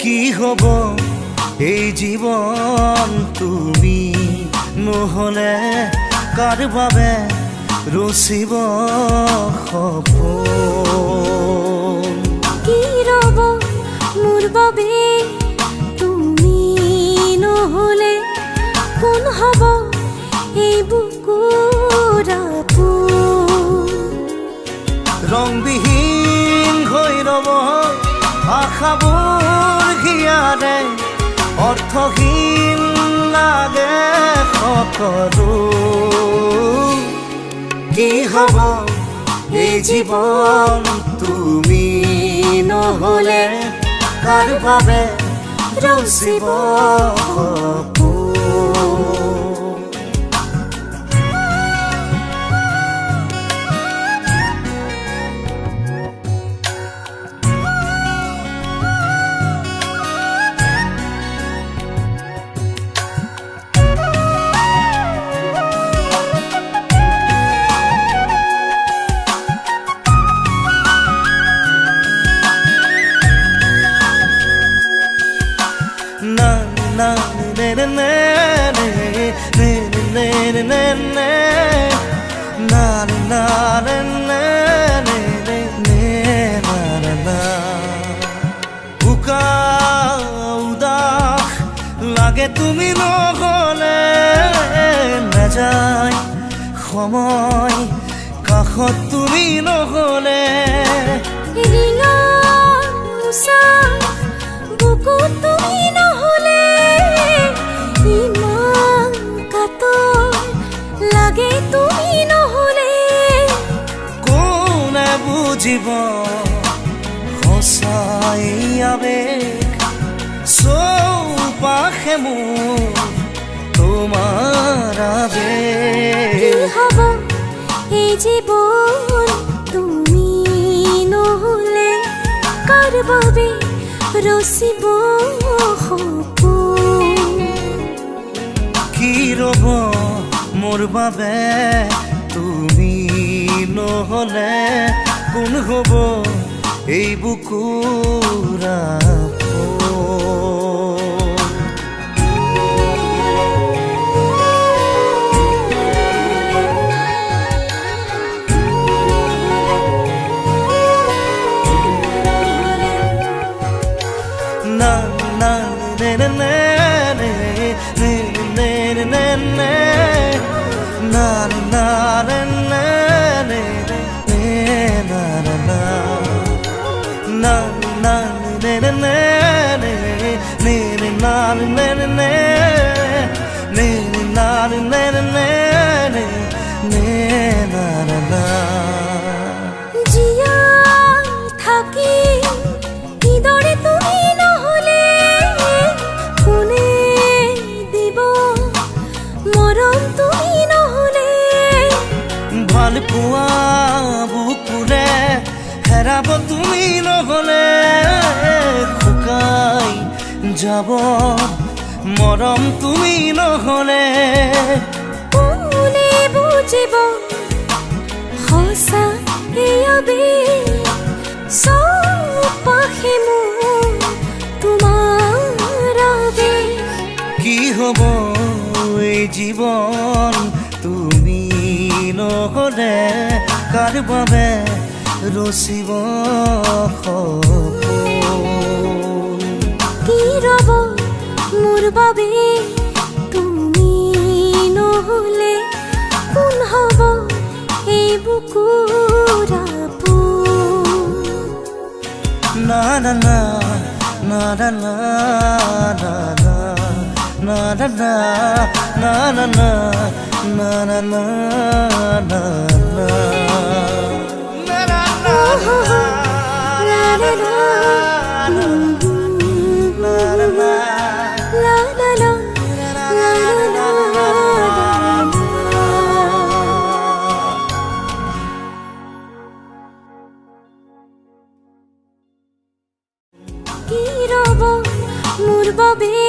কি হব? এই জীৱন তুমি নহলে কাৰ বাবে ৰচিব সপোন কি ৰব মোৰ বাবে তুমি নহলে কোন হ'ব? এই বুকুৰ আপোন? ৰংবিহীন হৈ ৰব আশাবোৰ হিয়াৰে অর্থহীন লাগে সকলো কি হ'ব এই জীবন তুমি নহলে কাৰ বাবে লাগে তুমি নহলে নাযায় সময় কাষত তুমি নহলে লাগে তুমি নহলে কোনে বুজিব সঁচাই আবেগ। চৌপাশে মোৰ তোমাৰ আবেগ। হ'ব? এই জীৱন তুমি নহলে কাৰ বাবে ৰচিব কি ৰব মোৰ বাবে তুমি নহলে কোন হ'ব এই বুকুৰ na na na na na na na na na I Alan নহলে শুকাই যাব। মৰম তুমি নহলে কোনে বুজিব সঁচা এয়াবে চৌপাশে মোৰ তোমাৰ কি হ'ব এই জীৱন তুমি নহলে কাৰ বাবে ৰচিব সপোন কি ৰব মোৰ বাবে তুমি নহলে কোন হ'ব এই বুকুৰ আপোন? na na na na na na na na na na na na na na na na na Baby